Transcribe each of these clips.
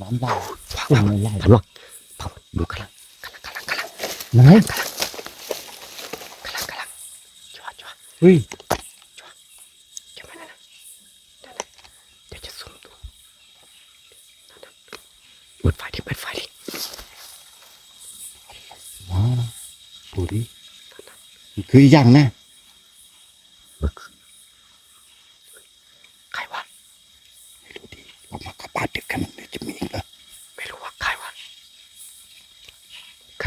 น้ำลายฟังฝุ่นฟังในลายพันวังฟังดูกำลังกำลังกำลังกำลังไหนกำลังกำลังชัวร์ชัวร์เฮ้ยเดี๋ยวมานะนั่นะเดี๋ยวจะซูมดูนั่นเปิดไฟดิเปิดไฟดิว้าวดูดิมันคืออย่างนะ เมื่อคืนใครวะ ไม่รู้ดิเรามากับบ้านดึกขนาดนี้จะมีอีกเหรอ ไม่รู้ว่าใครวะใคร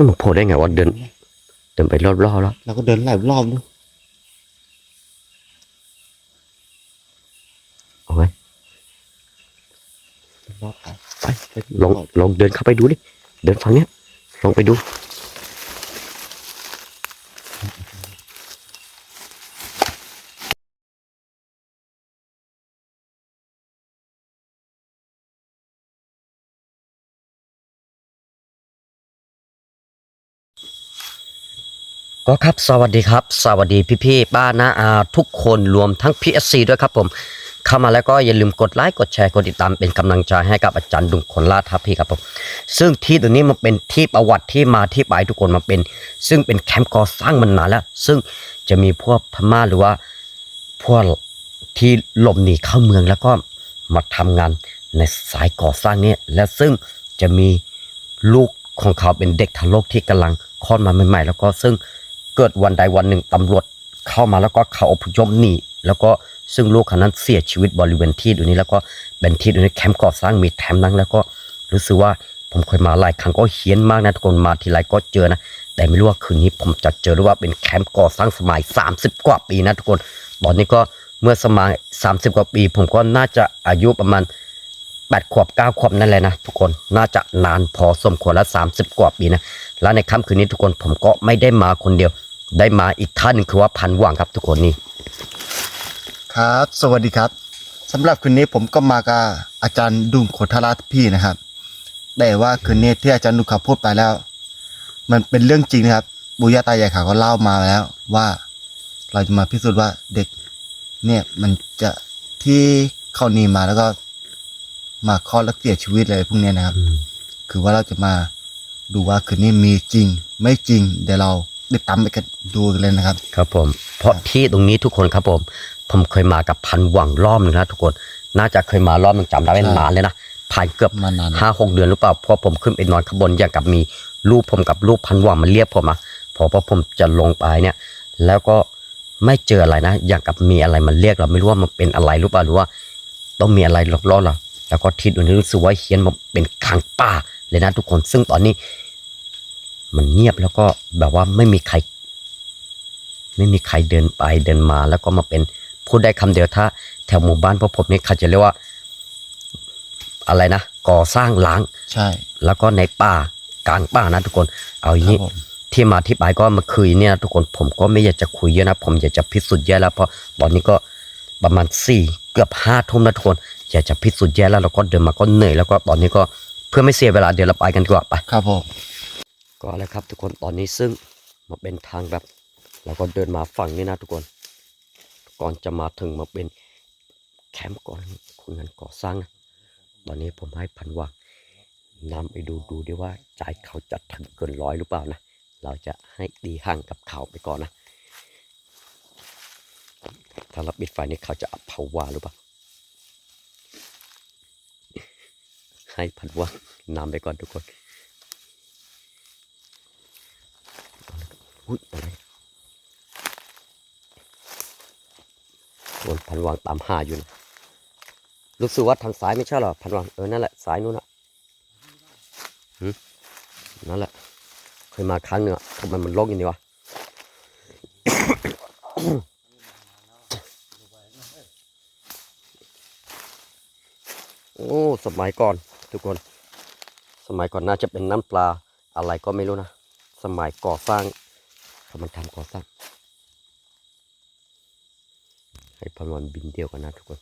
มีที่เป็นเพื่อนอยู่ข้างหลังจะหนีดิมันไม่มีอะไรหรอกสวัสดีโอ้ลองทักดูเป็นเงานะก็ยังมีนะแล้วมันโผล่ได้ไงวะเดิน เดินไปรอบๆแล้วเราก็เดินหลายรอบดูเอาไงรอบไปไปไปลองลองเดินเข้าไปดูดิเดินฝั่งเนี้ยลองไปดู ก็ครับสวัสดีครับ สวัสดีพี่ๆป้าน้าอาทุกคนรวมทั้ง PSC ด้วยครับผม เข้ามาแล้วก็อย่าลืมกดไลค์กดแชร์กดติดตามเป็นกำลังใจให้กับอาจารย์ดุงคนลาทัพพี่ครับผมซึ่งที่ตรงนี้มันเป็นที่ประวัติที่มาที่ไปทุกคนมาเป็น ซึ่งเป็นแคมป์ก่อสร้างมันนานแล้ว ซึ่งจะมีพวกพม่าหรือว่าพวกที่หลบหนีเข้าเมืองแล้วก็มาทำงานในสายก่อสร้างนี่ยและซึ่งจะมีลูกของเขาเป็นเด็กทารกที่กำลังคลอดมาใหม่ๆ แล้วก็ซึ่ง เกิดวันใดวันหนึ่งตำรวจเข้ามาแล้วก็เขาอพยพหนีแล้วก็ซึ่งลูกเขานั้นเสียชีวิตบริเวณที่ตรงนี้ แล้วก็เป็นที่ตรงนี้แคมป์ก่อสร้างมีแถมนั้นแล้วก็รู้สึกว่าผมเคยมาหลายครั้งก็เฮี้ยนมากนะทุกคนมาทีไรก็เจอนะ แต่ไม่รู้ว่าคืนนี้ผมจะเจอหรือว่าเป็นแคมป์ก่อสร้างสมัย 30 กว่าปีนะทุกคน ตอนนี้ก็เมื่อสมัย 30 กว่าปี ผมก็น่าจะอายุประมาณ 8 ขวบ 9 ขวบนั่นแหละนะทุกคนน่าจะนานพอสมควรล้ว30 กว่าปีนะ แล้วในค่ำคืนนี้ทุกคนผมก็ไม่ได้มาคนเดียว ได้มาอีกท่านหนึ่งคือว่าพันหว่างครับทุกคนนี่ ครับ สวัสดีครับสำหรับคืนนี้ผมก็มากับอาจารย์ดุงโคทาราพี่นะครับ แต่ว่าคืนนี้ที่อาจารย์ดุงเขาพูดไปแล้ว มันเป็นเรื่องจริงนะครับบุญญาตายายเขาก็เล่ามาแล้ว ว่าเราจะมาพิสูจน์ว่าเด็กเนี่ยมันจะที่เขาหนีมาแล้วก็ มาคลอดแล้วเสียชีวิตเลยพวกเนี้ยนะครับ คือว่าเราจะมาดูว่าคืนนี้มีจริง ไม่จริง เดี๋ยวเราได้ตามไปกันดูกันเลยนะครับ ครับผม เพราะที่ตรงนี้ทุกคนครับผม ผมเคยมากับพันหว่างรอบหนึ่งนะทุกคน น่าจะเคยมารอบหนึงจำได้ไม่ใช่นานเลยนะ ผ่านเกือบมานานห้าหกเดือนหรือเปล่า เพราะผมขึ้นไปนอนข้างบนอย่างกับมีรูปผมกับรูปพันหว่างมันเรียกผมอะพอพอผมจะลงไปเนี่ย แล้วก็ไม่เจออะไรนะ อย่างกับมีอะไรมันเรียกเราไม่รู้ว่ามันเป็นอะไรหรือเปล่าหรือว่า ต้องมีอะไรหลอกล่อเรา แล้วก็ทิศอันนี้รู้สึกว่าเฮียนมันเป็นขังป่าเลยนะทุกคน ซึ่งตอนนี้ มันเงียบแล้วก็แบบว่าไม่มีใคร ไม่มีใครเดินไปเดินมา แล้วก็มาเป็นพูดได้คำเดียวถ้า แถวหมู่บ้านพวกผมเนี่ยเขาจะเรียกว่า อะไรนะก่อสร้างล้าง ใช่ แล้วก็ในป่ากลางป่านะทุกคน เอาอย่างครันี้บผมที่มาที่ไปก็มาคุยเนี่ยนะทุกคนผมก็ไม่อยากจะคุยเยอะนะ ผมอยากจะพิสูจน์แย่แล้วเพราะตอนนี้ก็ประมาณสี่เกือบห้าทุ่มนะทุกคน อยากจะพิสูจน์แย่แล้วเราก็เดินมาก็เหนื่อยแล้วก็ตอนนี้ก็เพื่อไม่เสียเวลาเดี๋ยวเราไปกันดีกว่าไปครับผมก็แล้วครับทุกคนตอนนี้ซึ่งมาเป็นทางแบบ เราก็เดินมาฝั่งนี้นะทุกคน ก่อนจะมาถึงมาเป็นแคมป์ก่อนคนงานก่อสร้างนะตอนนี้ผมให้พันวังนำไปดูดูดิว่าใจเขาจะถึงเกินร้อยหรือเปล่านะ เราจะให้ดีห่างกับเขาไปก่อนนะ ถ้าเราปิดไฟนี่เขาจะอับภาวาหรือเปล่า ให้พันวังนำไปก่อนทุกคนอุ้ยอะไรโดนพันวางตามหาอยู่นะรู้สึกว่าทางซ้ายไม่ใช่หรอพันวางเออนั่นแหละซ้ายนู้นอะนั่นแหละ เคยมาครั้งหนึ่งอะทำไมมันลกอย่างนี้วะโอ้ สมัยก่อน ทุกคน สมัยก่อนน่าจะเป็นน้ำปลาอะไรก็ไม่รู้นะ สมัยก่อสร้างกำลังทำก่อสร้าง ให้พันวันบินเดียวกันนะทุกคน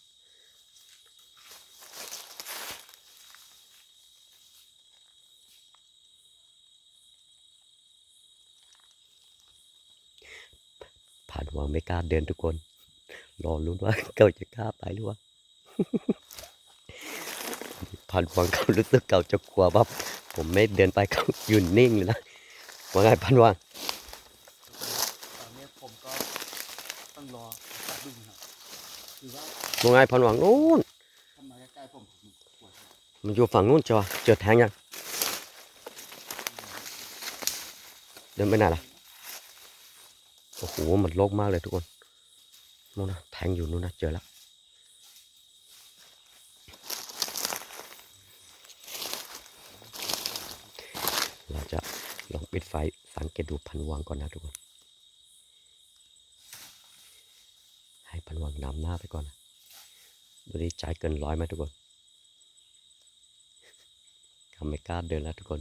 ผ่านวังไม่กล้าเดินทุกคน รอลุ้นว่าเก่าจะกล้าไปหรือว่า ผ่านวังเขารู้สึกเก่าจะกลัวว่าผมไม่เดินไปเขาหยุ่นนิ่งเลยนะว่าไงพันวังตอนนี้ผมก็ต้องรอจัดดุงครับคือว่าว่าไงพันวังนู้นถ้ามาใกล้ๆผมผมปวดมันอยู่ฝั่งนู้นจ้ะเจอแทงยังเดินไปไหนล่ะโอ้โหมันโลกมากเลยทุกคนนู้นนะแทงอยู่นู้นนะเจอแล้ว เราจะลองปิดไฟสังเกตดูพันวังก่อนนะทุกคนให้พันวังนำหน้าไปก่อนนะดูดิใจเกินร้อยไหมทุกคนเขาไม่กล้าเดินแล้วทุกคน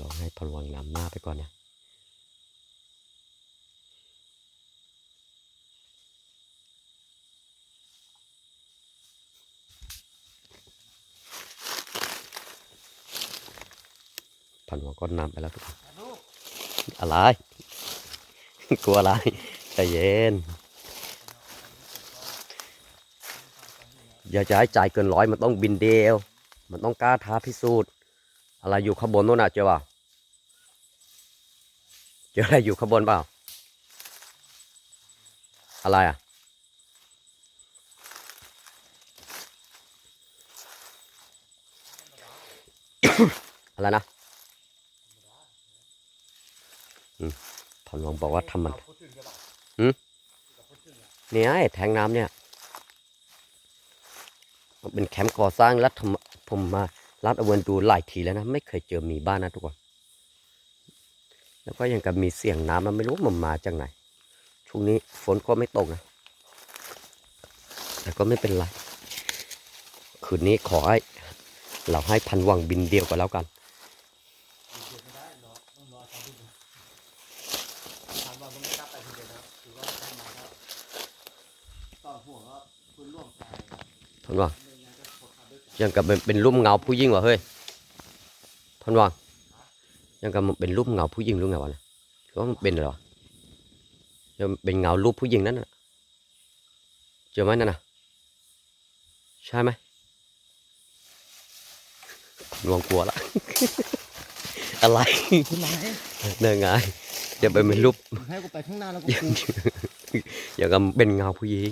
ลองให้พันวังนำหน้าไปก่อนนะันวังก็นำไปแล้วทุกคนอะไร กลัวอะไรใจเย็นอย่าจะให้ใจเกินร้อยมันต้องบินเดียว มันต้องกล้าท้าพิสูจน์ อะไรอยู่ข้างบนโน่นน่ะเจอเปล่าเจออะไรอยู่ข้างบนเปล่า อะไรอะอะไรนะ อืมพันวงบอกว่าทำมันพูดถึงใช่ปะเนี่ยไอ้แทงน้ำเนี่ย มันเป็นแคมป์ก่อสร้างแล้วทำผมมาลาดอเวนดูหลายทีแล้วนะ ไม่เคยเจอมีบ้านนะทุกคน แล้วก็ยังกับมีเสียงน้ำมันไม่รู้มันมาจากไหน ช่วงนี้ฝนก็ไม่ตกนะ แต่ก็ไม่เป็นไร คืนนี้ขอให้ เราให้พันวังบินเดียวกันแล้วกัน ไม่ได้รอต้องรอจัดดุงถามว่าผมไม่กล้าไปคนเดียวนะคือว่าถ้ามาก็ต่อหัวก็คุณร่วงตาย พันวัง ไม่งั้นก็ขอขาด้ว ยกันยังกับเป็นเป็นรูปเงาผู้หญิงวะเฮ้ยพันวังยังกับมันเป็นรูปเงาผู้หญิงหรือไงวะเนี่ยหรือว่ามันเป็นอะไรวะยังเป็นเงารูปผู้หญิงนั่นน่ะเจอไหมนั่นน่ะใช่ไหมพันวังกลัวละอะไรคุณไรเนื่อไงจะเป็นเป็นรูปให้กูไปข้างหน้าแล้วกูอย่างอย่างกับเป็นเงาผู้หญิง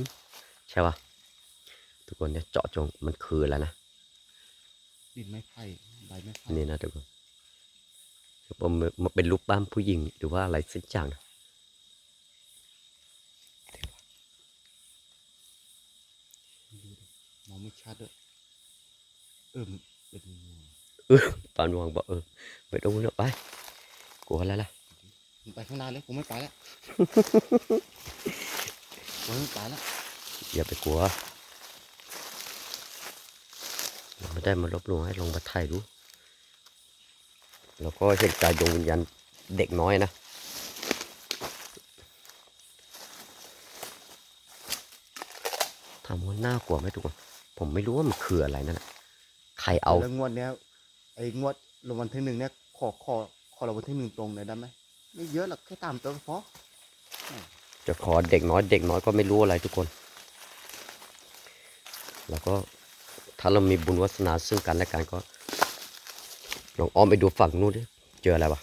ใช่ปะทุกคนเนี่ยเจาะจงมันคืออะไรนะ ดินไม้ไผ่ใบไม้ไผ่นี่นะทุกคนผมมันเป็นรูปบ้านผู้หญิงหรือว่าอะไรสักอย่างนะมองไม่ชัดด้วยเออมันเป็นงูปานวงบอกเออไปดูเนอะไปกลัวอะไรล่ะมึงไปข้างหน้าเลยกูไม่ไปแล้วกูไม่ไปแล้วอย่าไปกลัวเรา ไม่ได้มาลบหลู่ให้ลงมาถ่ายดูแล้วก็เห็นใจดวงวิญญาณเด็กน้อยนะถามว่าน่ากลัวไหมทุกคน ผมไม่รู้ว่ามันคืออะไรนั่นน่ะใครเอาแล้วงวดเนี้ยไอ้งวดรางวัลที่หนึ่งเนี่ยขอขอขอรางวัลที่หนึ่งตรงเลยได้ไหมไม่เยอะหรอกแค่ตามตัวก็พอจะขอเด็กน้อยเด็กน้อยก็ไม่รู้อะไรทุกคน แล้วก็ ถ้าเรามีบุญวาสนาซึ่งกันและกันก็ลองอ้อมไปดูฝั่งนู้นดิเจออะไรวะ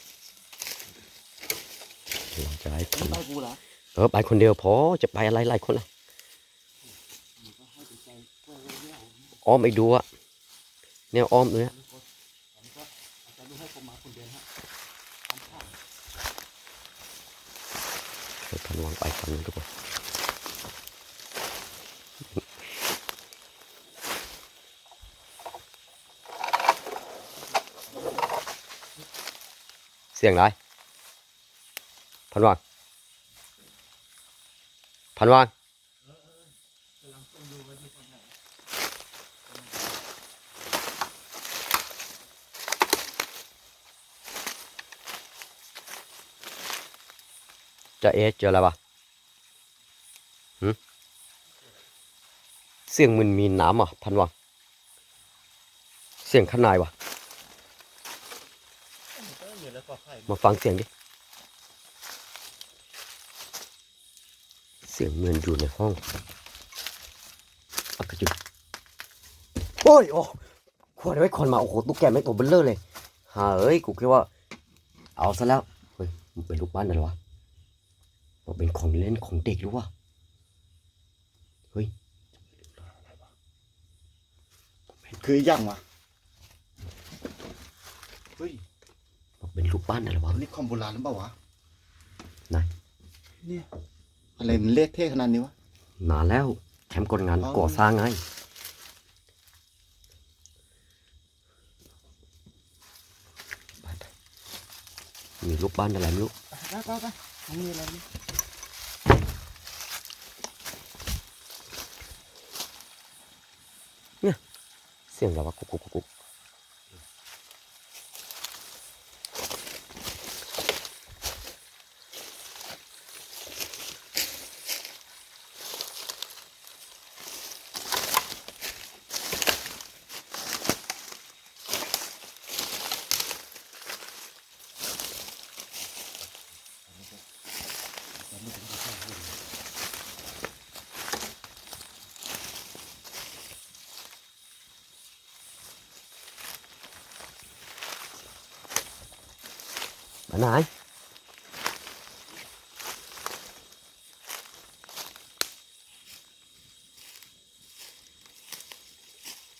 เราจะให้คนไปกูเหรอเออไปคนเดียวพอจะไปอะไรหลายคนล่ะมึงก็ให้ใจเว้ยเว้ยเว้ยอ้อมไปดูอะเนี่ยอ้อมเนี่ยผมก็อาจจะดูให้ผมมาคนเดียวฮะทำข้าวเดี๋ยวพันวางไปฝั่งนู้นทุกคน เสียงไรพันวางพันวางจะเอสเจออะไรบ้หืเสียงมันมีน้ำอะพันวังเสียงข้างในวะ มาฟังเสียงดิ เสียงเหมือนอยู่ในห้องอักกระจุโอ้ยโอ้ขวดไว้คนมา โอ้โห ตุ๊กแกไม่งตัวเบลเลอร์เลยหาเอ้ย กูคิดว่า เอาซะแล้ว เฮ้ยมันเป็นลูกบ้านอะไรวะมันเป็นของเล่นของเด็กหรือวะ เฮ้ย คือยังวะเฮ้ย มันเป็นลูกบ้านอะไรวะนี่คอมโบราณหรือเปล่าวะไหนเนี่ยอะไรมันเละเทะขนาดนี้วะนานแล้วแคมป์คนงานอ๋อก่อสร้างไงมีลูกบ้านอะไรไม่รู้ไปไปไปมันมีอะไรนี่เสียงอะไรวะกุกกุกกุก นาย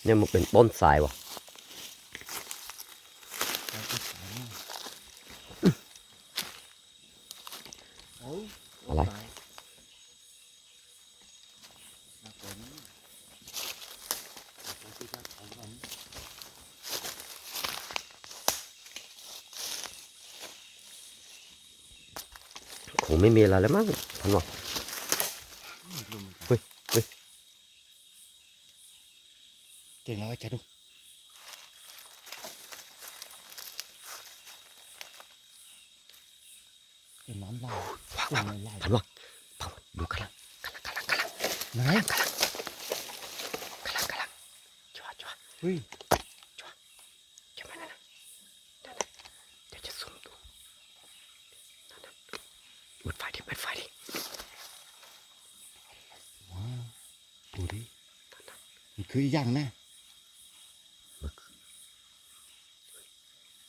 เนี่ยมันเป็นต้นทรายวะ โอ้ย อะไร คงไม่มีอะไรแล้วมั้งท่านบอกเฮ้ยเฮ้ยเก่งแล้วไอ้แกดูเห็นน้ำลายว้าวเห็ว้านวน้ำลายท่านบอกท่านบอกดูข้างหลังข้างหลังข้างหลังข้างหลังไหนข้างหลังข้างหลังข้างหลังชัวร์ชัวร์เฮ้ย ใช่ไหมนั่นน่ะนั่นน่ะเดี๋ยวจะซูมดูนั่นน่ะเปิดไฟดิเปิดไฟดิ ว้าวดูดิ มันคือยังแน่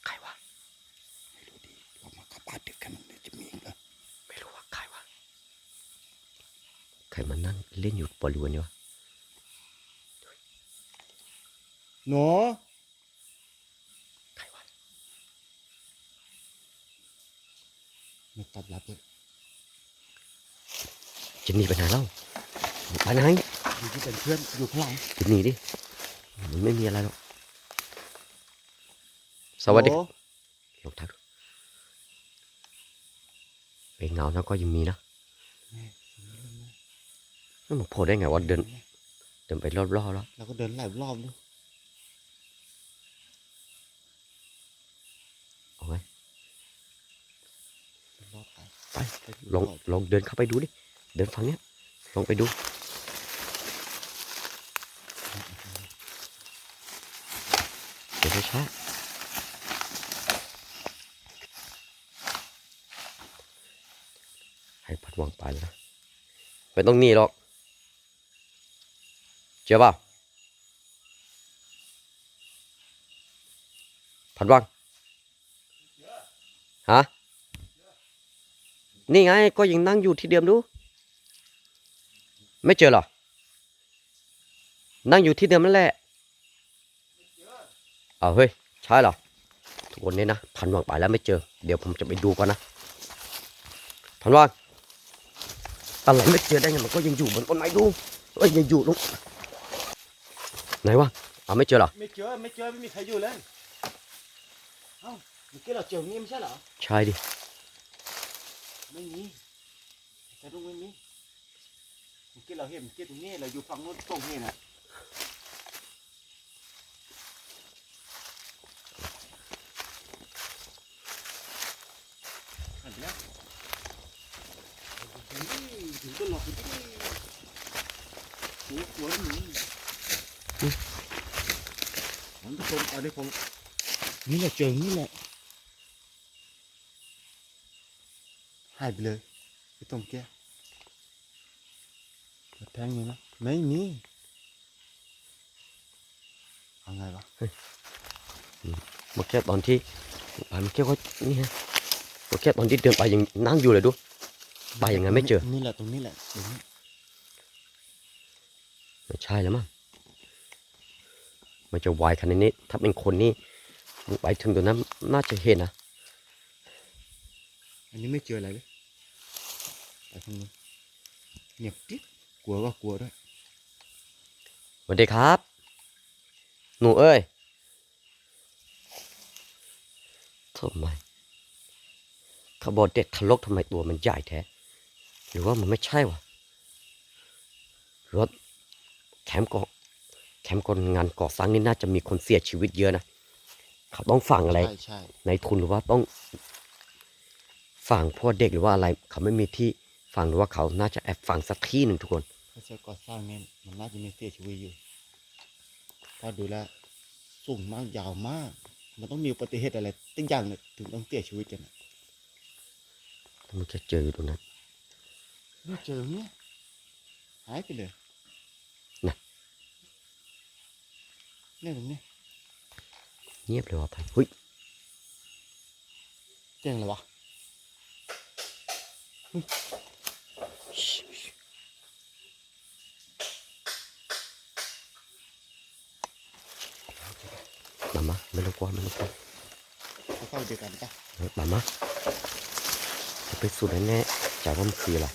ใครวะไม่รู้ดิเรามาขับบ้านดึกกันมันจะมีอีกเหรอไม่รู้ว่าใครวะใครมานั่งเล่นอยู่บริเวณนี้วะหนูใครวะไม่ตอบรับเลยจะหนีไปไหนเล่าไปไหน อยู่ที่เป็นเพื่อนอยู่ข้างหลังจะหนีดิมันไม่มีอะไรหรอกสวัสดีโอ้ลองทักดูเป็นเงานะก็ยังมีนะแล้วมันโผล่ได้ไงวะเดินเดินไปรอบๆแล้วเราก็เดินหลายรอบดูเอาไงรอบไปไปลองลองเดินเข้าไปดูดิเดินฝั่งเนี้ยลองไปดูเดี๋ยวช้าๆ ให้พัดวางไปแล้วนะไม่ต้องหนีหรอกเชื่อเปล่าพัดวางฮะ นี่ไงก็ยังนั่งอยู่ที่เดิมดู ไม่เจอหรอ นั่งอยู่ที่เดิมนั่นแหละ เอาเฮ้ยใช่เหรอทุกคนนี่นะพันวางไปแล้วไม่เจอ เดี๋ยวผมจะไปดูก่อนนะพันวางอะไรไม่เจอได้ไงมันก็ยังอยู่บนต้นไม้ดูเอ้ยยังอยู่ลูกไหนวะเอาไม่เจอเหรอไม่เจอไม่เจอไม่มีใครอยู่เลยเอ้าเมื่อกี้เราเจอนี่ไม่ใช่เหรอใช่ดิไม่มีแต่ตรงไม่มีเมื่อกี้เราเห็นเมื่อกี้ตรงนี้เราอยู่ฝั่งโน้นตรงนี้นะ อันนี้ผมอันนี้ผมนี่แหละเจอนี่แหละหายไปเลยไอ้ตรงแก้แทงอยู่นะไม่มีอะไงวะเมื่อกี้ตอนที่ป่าเมื่อกี้ก็นี่ฮะเอกี้ตอนที่เดินไปยังนั่งอยู่เลยดู ไปยังไงไม่เจอ นี่แหละตรงนี้แหละตรงนี้ไม่ใช่แล้วมั้งมันจะไวขนาดนี้ ถ้าเป็นคนนี่มึงไปถึงตรงนั้นน่าจะเห็นนะ อันนี้ไม่เจออะไรเลยไปทางนู้นเงียบกิ๊บกลัวก็กลัวด้วยสวัสดีครับ หนูเอ้ยทำไมเขาบอกเด็กทะลกทำไมตัวมันใหญ่แท้ หรือว่ามันไม่ใช่วะรถแคมป์ก่อแคมป์คนงานก่อสร้างนี่น่าจะมีคนเสียชีวิตเยอะนะเขาต้องฝังอะไร ใช่ใช่ในทุนหรือว่าต้องฝังพวกเด็กหรือว่าอะไร เขาไม่มีที่ฝังหรือว่าเขาน่าจะแอบฝังสักที่หนึ่งทุกคนถ้าใช้ก่อสร้างเนี่ยมันน่าจะมีเสียชีวิตอยู่ถ้าดูแลวสูงมากยาวมาก มันต้องมีอุบัติเหตุอะไรตั้งอย่างเนี่ยถึงต้องเสียชีวิตกันนะมันจะเจออยู่ตรงนั้น ไม่เจอเนี่ยหายไปเลยน่ะเนี่ยตรงนี้เงียบเลยว่ะพันเฮ้ยเจ๋งเลยวะมามาไม่ต้องกลัวไม่ต้องกลัวเขาเข้าเดียวกันปะเออมามาจะไปสูดแน่ๆจากว่ามันคืออะไร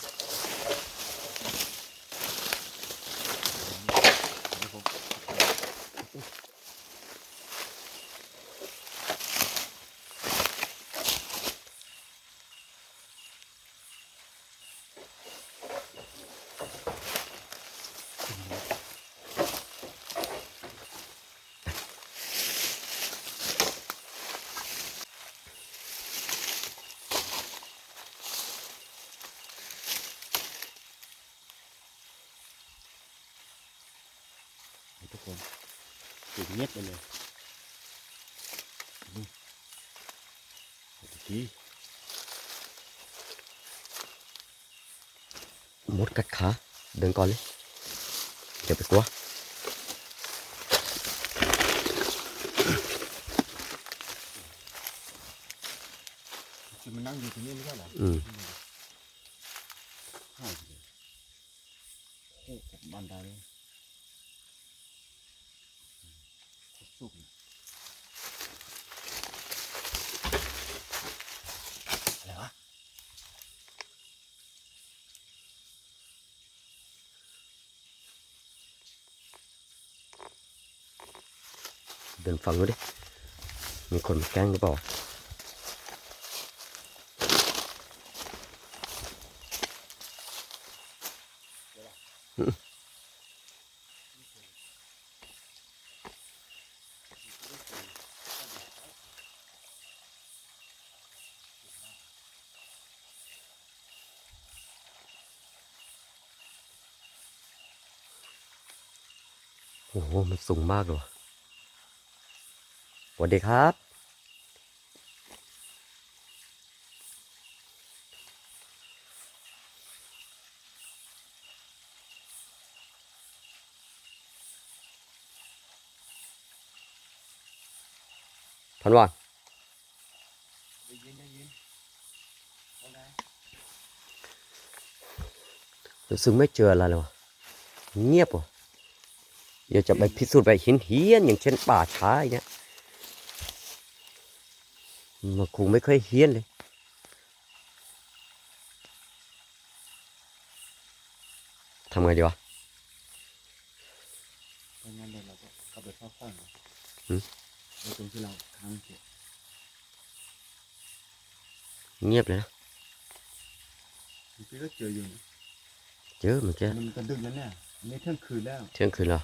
เดี๋ยวผมให้ทุกคนเสียงเงียบไปเลยนี่เอาดีที มดกัดขา เดินก่อนเลยเดี๋ยวไปกลัวคือมันนั่งอยู่ตรงนี้ไม่ใช่เหรออืมหายไปเลยโอ้กับบันไดเลยสุกเลยอะไรวะ เดินฟังดูดิ มีคนมาแกล้งหรือเปล่าโอ้โห มันสูงมากเลยว่ะ สวัสดีครับพันวันได้ยินได้ยินเอาไงรู้สึกไม่เจออะไรเลยวะเงียบวะเดี๋ยวจะไปพิสูจน์ไปหินเฮียนอย่างเช่นป่าช้าอย่างเงี้ย มันคงไม่เคยเฮียนเลย ทำไงดีวะเพราะงั้นเดี๋ยวเราก็เข้าไปเข้าฟังหืมในตรงที่เราค้างเสียเงียบเลยนะพี่ก็เจออยู่นะเจอเมื่อกี้มันจะดึกแล้วเนี่ยอันนี้เที่ยงคืนแล้ว เที่ยงคืนแล้ว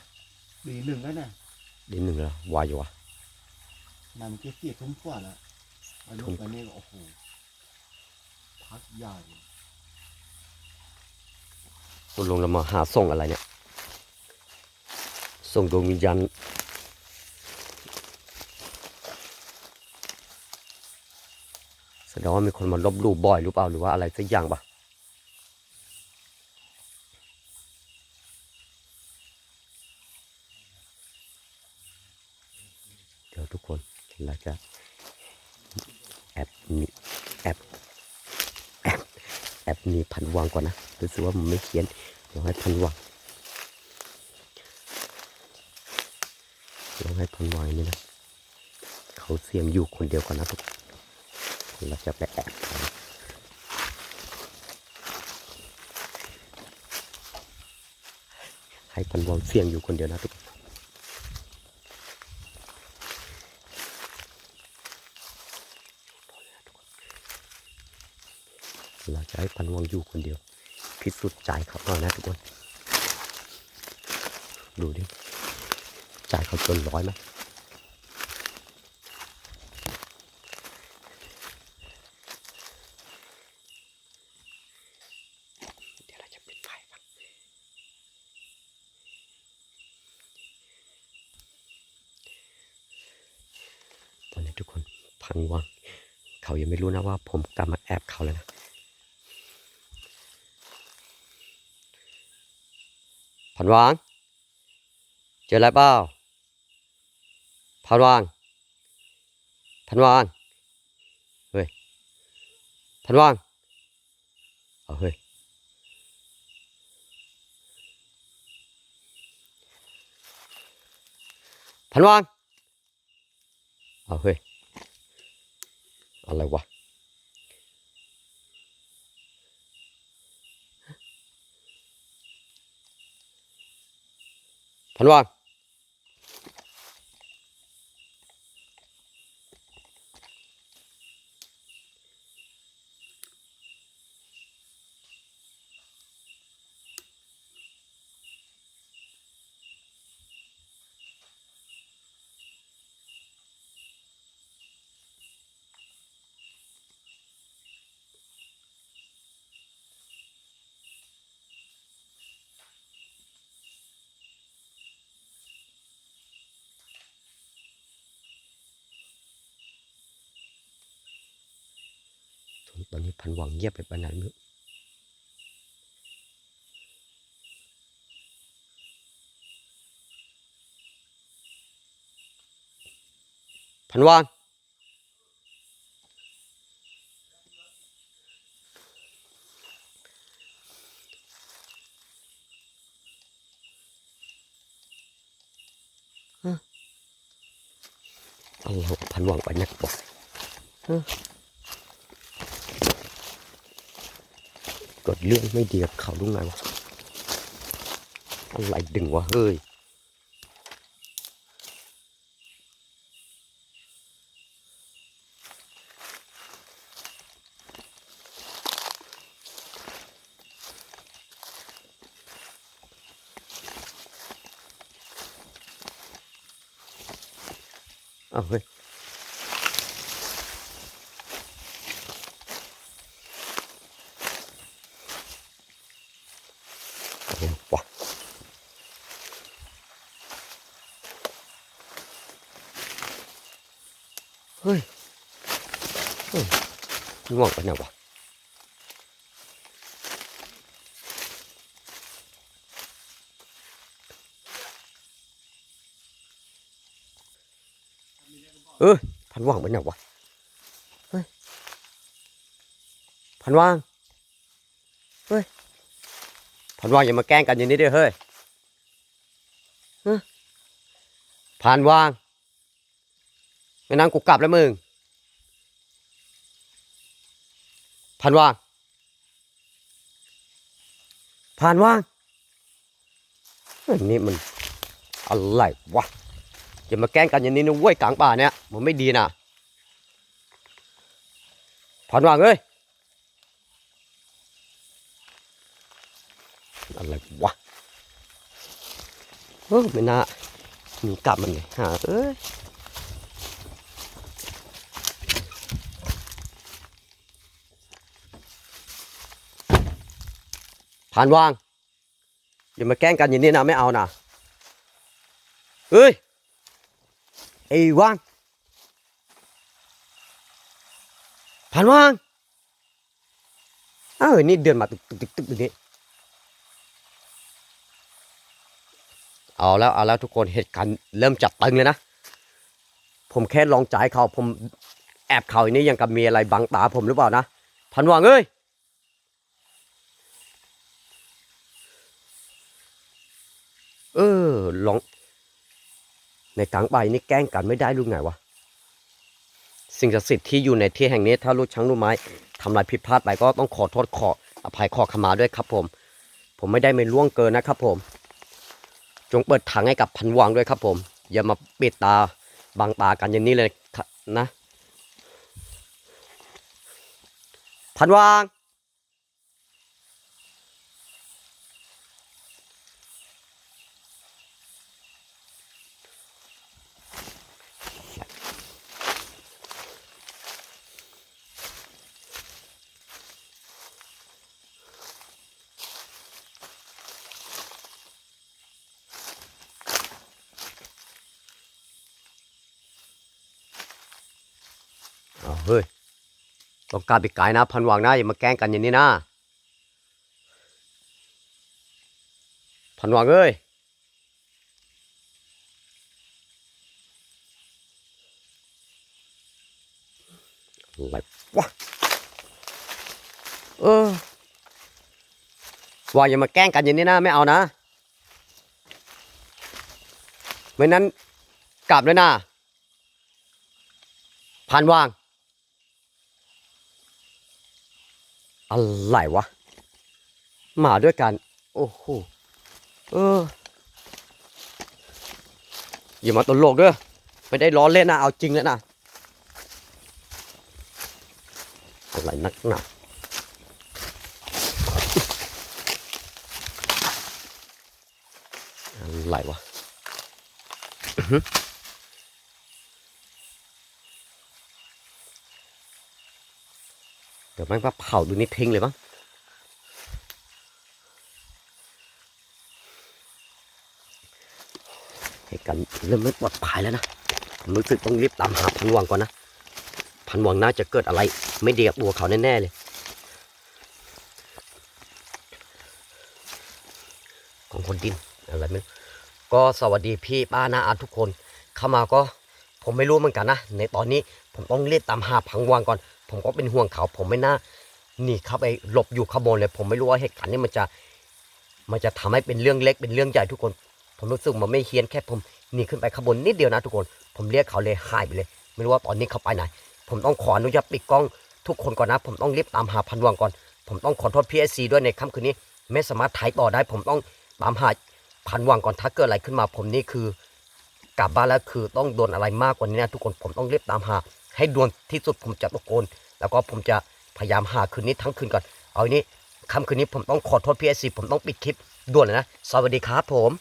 ตีหนึ่งแล้วเนี่ยดีหนึ่งแล้ววายอยู่วะนำเมื่อกี้เสียทุ่มกว่าแล้ว ไปลทุ่งมไปนี่ก็โอ้โหพักใหญ่เลยคุณลงเรามาหาส่งอะไรเนี่ย ส่งดวงวิญญาณแสดงว่ามีคนมาลบหลู่บ่อยหรือเปล่าหรือว่าอะไรสักอย่างปะเดี๋ยวทุกคนเราจะ แอบหนีแอบแอบแอบหนีพันวังก่อนนะรู้สึกว่ามันไม่เขียนเดี๋ยวให้พันวังลองให้พันวายนี่นะเขาเสียงอยู่คนเดียวก่อนนะทุกคนเราจะไปแอบให้พันวางเสียงอยู่คนเดียวนะทุกคน เราจะให้พันวางอยู่คนเดียว พิสูจน์ใจเขาหน่อยนะทุกคน ดูดิ จ่ายเขาจนร้อยไหมเดี๋ยวเราจะปิดไฟก่อนตอนนี้ทุกคนพังวัง เขายังไม่รู้นะว่าผมกลับมาแอบเขาแล้วนะ พันวาง เจออะไรเปล่าพันวางพันวางเฮ้ยพันวางเอาเฮ้ยพันวางเอาเฮ้ยอะไรวะ พัน ตอนนี้พันหวังเงียบไปปานไหนไม่รู้พันวังอะไรวพันวังไปนักบอกฮะ เกิดเรื่องไม่ดีกับเขาลุงไงวะอะไรดึงวะเฮ้ย เอาเฮ้ย อะไรวะเฮ้ยเฮ้ย ง่วงปไหนวะเออพันว่างปไหนวะเฮ้ยพันว่างเฮ้ยพันว่างอย่ามาแกล้งกันอย่างนี้ด้วยเฮ้ยฮะผ่านว่างไม่นั่งกูกลับแล้วมึง ผ่านว่าง ผ่านว่างอันนี้มันอะไรวะอย่ามาแกล้งกันอย่างนี้นะเว้ยกลางป่าเนี่ยมันไม่ดีนะผ่านว่างเอ้ยอะไรวะเออไม่น่าหนีกลับมันเลยหาเอ้ย ผ่านวาง อย่ามาแกล้งกันอย่างนี้นะไม่เอานะเอ้ยไอ้วางผ่านวางอ้าวนี่เดินมาตึกตึกตึกตึกตึกนี้เอาแล้วเอาแล้วทุกคนเหตุการณ์เริ่มจับตึงเลยนะผมแค่ลองใจเขาผมแอบเขาอย่างนี้ยังกับมีอะไรบังตาผมหรือเปล่านะพันว่างเอ้ย เออลอง ในกลางใบนี่แกล้งกันไม่ได้ลูกไงวะ สิ่งศักดิ์สิทธิ์ที่อยู่ในที่แห่งนี้ถ้าลูกช้างลูกไม้ทำอะไรผิดพลาดไปก็ต้องขอโทษขออภัยขอขมาด้วยครับผม ผมไม่ได้ไม่ล่วงเกินนะครับผม จงเปิดทางให้กับพันวังด้วยครับผม อย่ามาปิดตาบังตากันอย่างนี้เลยนะ พันวัง ต้องการไปไกลนะ พันวังนะอย่ามาแกล้งกันอย่างนี้นะ พันวังเอ้ยอะไรวะเออว่าอย่ามาแกล้งกันอย่างนี้นะ ไม่เอานะไม่นั้นกลับเลยนะพันวาง อะไรวะ มาด้วยกัน โอ้โห เออ อย่ามาตลกเด้อไม่ได้ล้อเล่นนะ เอาจริงแล้วนะ อะไรนักหนาอะไรวะ เดี๋ยวม่งว่าเผาดูนี่ทิ้งเลยมั้งเหตุการณ์เริ่มไม่ปลอดภัยแล้วนะผมรู้สึกต้องรีบตามหาพันวังก่อนนะ พันวังน่าจะเกิดอะไร ไม่ดีกับตัวเขาแน่ ๆ เลย ของคนดินอะไรไม่รู้ก็สวัสดีพี่ป้านาอาทุกคน เข้ามาก็ผมไม่รู้เหมือนกันนะ ในตอนนี้ผมต้องรีบตามหาพังวังก่อน ผมก็เป็นห่วงเขา ผมไม่น่าหนีเข้าไปหลบอยู่ข้างบนเลย ผมไม่รู้ว่าเหตุการณ์นี้มันจะ มันจะทำให้เป็นเรื่องเล็กเป็นเรื่องใหญ่ทุกคน ผมรู้สึกมันไม่เฮี้ยนแค่ผมหนีขึ้นไปข้างบนนิดเดียวนะทุกคน ผมเรียกเขาเลยหายไปเลย ไม่รู้ว่าตอนนี้เขาไปไหน ผมต้องขออนุญาตปิดกล้องทุกคนก่อนนะ ผมต้องรีบตามหาพันวังก่อน ผมต้องขอโทษพีเอซีด้วยในค่ำคืนนี้ ไม่สามารถถ่ายต่อได้ ผมต้องตามหาพันวังก่อนถ้าเกิดอะไรขึ้นมา ผมนี่คือกลับบ้านแล้วคือต้องโดนอะไรมากกว่านี้นะทุกคนผมต้องรีบตามหา ให้ด่วนที่สุดผมจะตะโกน แล้วก็ผมจะพยายามหาคืนนี้ทั้งคืนก่อน เอาอันนี้ค่ำคืนนี้ผมต้องขอโทษพีเอซีผมต้องปิดคลิปด่วนเลยนะ สวัสดีครับผม